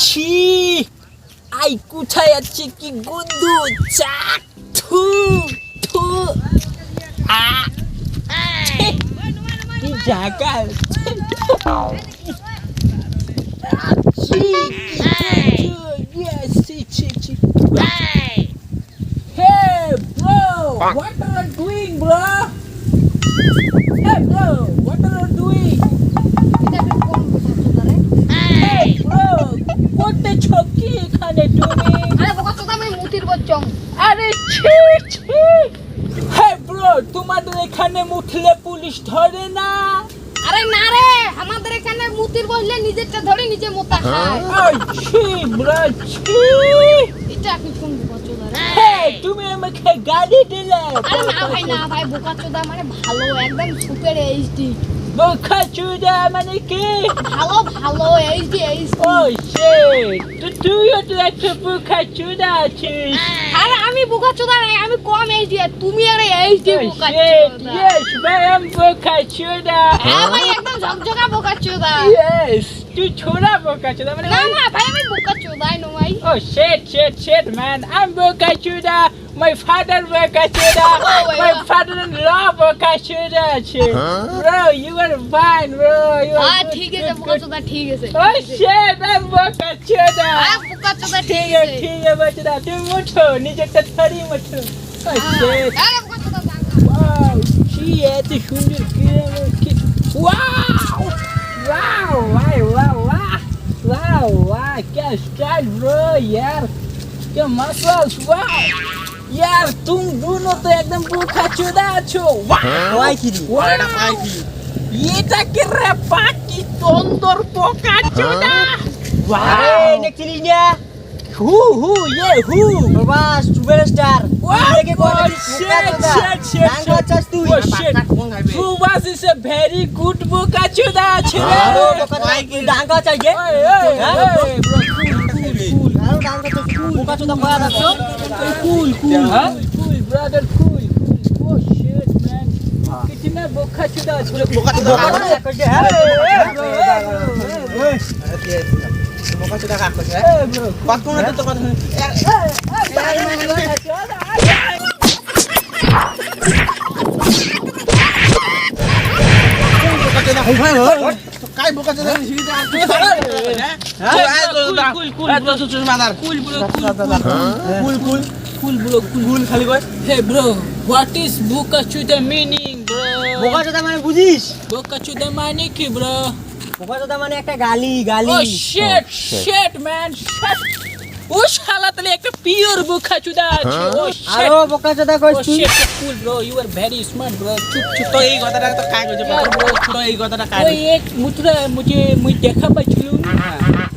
ছি আই কোথায় আছে কি গন্ধ চাক থু থু আ কি জায়গা Hey bro what are you doing bro Hey bro what are you doing Hey bro করতেছো কি এখানে তুমি আরে বোকা চোদা আমি মুতির বচ্চং আরে ছি ছি হ্যাঁ ব্রো তোমাদের এখানে মুখলে পুলিশ ধরে না। আরে না রে আমাদের এখানে মুতির বসলে নিজেরটা ধরে নিজে মোতা খায়। ওই ছি ব্রো এটা কি কোন বোকা রে? হ্যাঁ তুমি আমাকে গালি দিলে। আরে না ভাই না ভাই বোকাচোদা মানে ভালো একদম সুপার এইচডি বোকা চুদা মানে কি ভালো ভালো এইচডি এইচডি ও শিট তো তুইও তো একটা বোকা চুদা আছিস আরে আমি বোকা চোদা নাই আমি কম এই যে তুমি আরে এই যে বোকা চোদা yes, I am চুদা হ্যাঁ ভাই একদম ঝকঝকা বোকা চোদা তুই ছোড়া বোকা চুদা মানে না না ভাই আমি বোকা চোদাই নো ভাই Oh shit, shit, shit, man. I'm Bokachuda. My father Bokachuda. Oh my my God. father-in-law Bokachuda. Bro, you are fine, bro. You are হ্যাঁ ঠিক আছে বোকা চোদা ঠিক আছে Oh shit, I'm Bokachuda. হ্যাঁ বোকা চোদা ঠিক আছে আছে ঠিক আছে বাচ্চারা তুমি মুঠো নিজেরটা ধরি মুঠো Oh shit. আরে বোকা চোদা Wow, কি এত সুন্দর কি Wow! Wow! Wow! Wow! Wow! Wow! Wow! क्या स्टाइल bro यार क्या मसल्स वाओ यार तुम दोनों तो एकदम भूखा चुदा छो ওয়াই কি দি এটা কি রে পাকি তন্দর পোকা চুদা আরে Wow! নেক্সট চিনিস हु हु ये हु। बाबा सुपर स्टार देखे कोई शिट शिट शिट नांगा चस तू? ओ shit Subhash is a very good book अच्छा अचुदा छिरे डांगा चाहिए cool cool cool brother cool oh shit man कितने बोखा चुदा बोखा चुदा। है। हाँ। বোকা চোদা কই দে হ্যাঁ Hey, bro, hey, bro, hey, বোকা চোদা কাক কইছে hey, bro. কত কোন তো কথা काय बोका चोदा Cool, cool, cool, bro. Cool, bro, cool, cool. কুল কুল Cool, bro, cool. কুল খালি কয় Hey, bro, what is boca chuda meaning, bro? বোকা চোদা মানে বুঝিস বোকা চুদা মানে কি, bro? বোকা চোদা মানে একটা গালি গালি। Oh shit, shit, man, shit. ও শালা তাহলে একটা পিওর বোকা চুদা আছে ও আরও বোকা চোদা কইস Oh তুই shit, cool bro, you are very smart চুপ চুপ তো এই কথাটা তো কাজ হয়েছে Yeah, তো এই কথাটা কাজ ওই এক মুদ্রা মুঝে মুই দেখা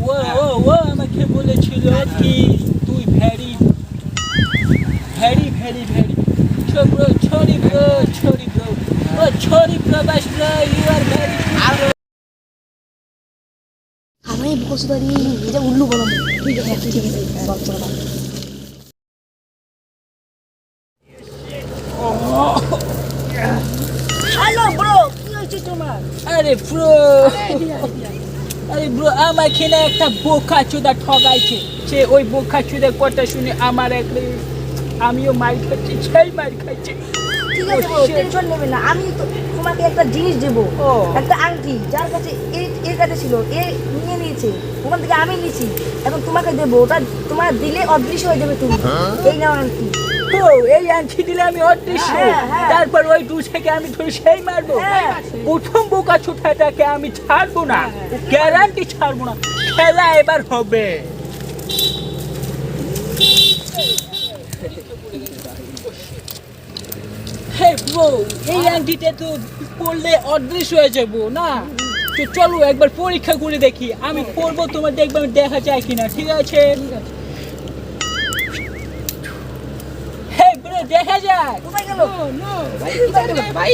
ও ও ও আমাকে বলেছিল কি তুই ভেরি ভেরি ভেরি ভেরি ছো ব্রো ছড়ি ব্রো ছড়ি ব্রো ও ছড়ি প্রবাস ব্রো ইউ আর ভেরি আমি বোকা চোদা রে এটা উল্লু বলো। ঠিক আছে ঠিক আছে চোদা হ্যালো ব্রো কি তোমার? আরে ব্রো। আরে ব্রো আমাকে না একটা বোকা চোদা ঠগাইছে। সে ওই বোকা চোদার কথা শুনে আমার একটা আমিও মার খাচ্ছি সেই মার খাচ্ছে। ঠিক আছে টেনশন নেবে না। আমি তোমাকে একটা জিনিস দেবো। একটা আংটি যার কাছে এর কাছে ছিল এ নিয়ে নিয়েছে ওখান থেকে আমি নিয়েছি। এখন তোমাকে দেবো ওটা তোমার দিলে অদৃশ্য হয়ে যাবে তুমি। এই নাও আংটি। তো এই আংটি দিলে আমি অদৃশ্য। হ্যাঁ, হ্যাঁ। তারপর ওই দু থেকে আমি ধরে সেই মারবো। হ্যাঁ। প্রথম বোকা ছুটাটাকে আমি ছাড়বো না। গ্যারান্টি ছাড়বো না। খেলা এবার হবে হে ব্রো এই আংটিটা তো পড়লে অদৃশ্য হয়ে যাব না? তো চলো একবার পরীক্ষা করে দেখি আমি পড়ব তোমার দেখবে আমি দেখা যায় কিনা ঠিক আছে? হে দেখা যায়। ভাই ভাই,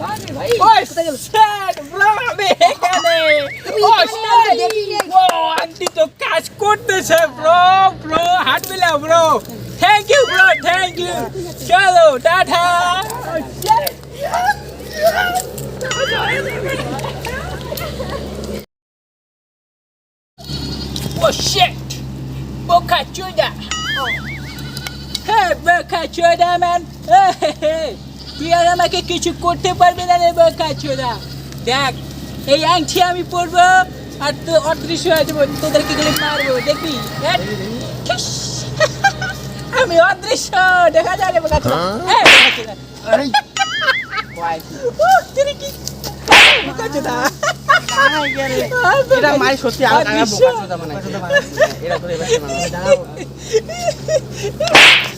ওই স্যার ব্লামে এখানে ওই স্যার ও আন্টি তো কাজ করতেছে ব্রো ব্রো হাত মিলা bro thank you bro thank you চলো tata Oh shit! Boca Chuda! Oh. Hey, Boca Chuda, man! Hey, hey, hey! তুই আর আমাকে কিছু করতে পারবি না রে বোকা চোদা দেখ এই আংটি আমি পরবো আর তো অদৃশ্য হয়ে যাব তোদেরকে গেলে মারবো দেখবি? আমি অদৃশ্য দেখা যায় রে তুই কি? বোকা এটা মাই সত্যি মানে। এরা করে এবার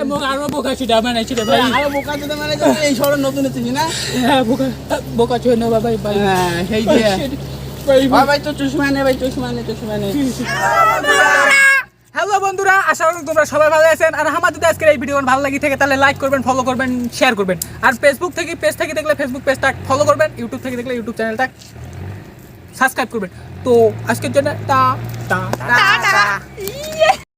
আরও বোকা চুদা বানাইছি রে ভাই। আরও বোকা চোদা মানে এই শহরে নতুন এসেছি না? হ্যাঁ বোকা। বোকা না ভাই হ্যাঁ সেই যে। ভাই ভাই ভাই। তো চশমা নে ভাই চশমা নে চশমা নে। হ্যালো বন্ধুরা আশা করি তোমরা সবাই ভালো আছেন। আর আমাদের যদি আজকের এই ভিডিও ভালো লাগি থাকে তাহলে লাইক করবেন ফলো করবেন শেয়ার করবেন। আর ফেসবুক থেকে পেজ থেকে দেখলে ফেসবুক পেজটা ফলো করবেন ইউটিউব থেকে দেখলে ইউটিউব চ্যানেলটা সাবস্ক্রাইব করবেন। তো আজকের জন্য টা টা টাটা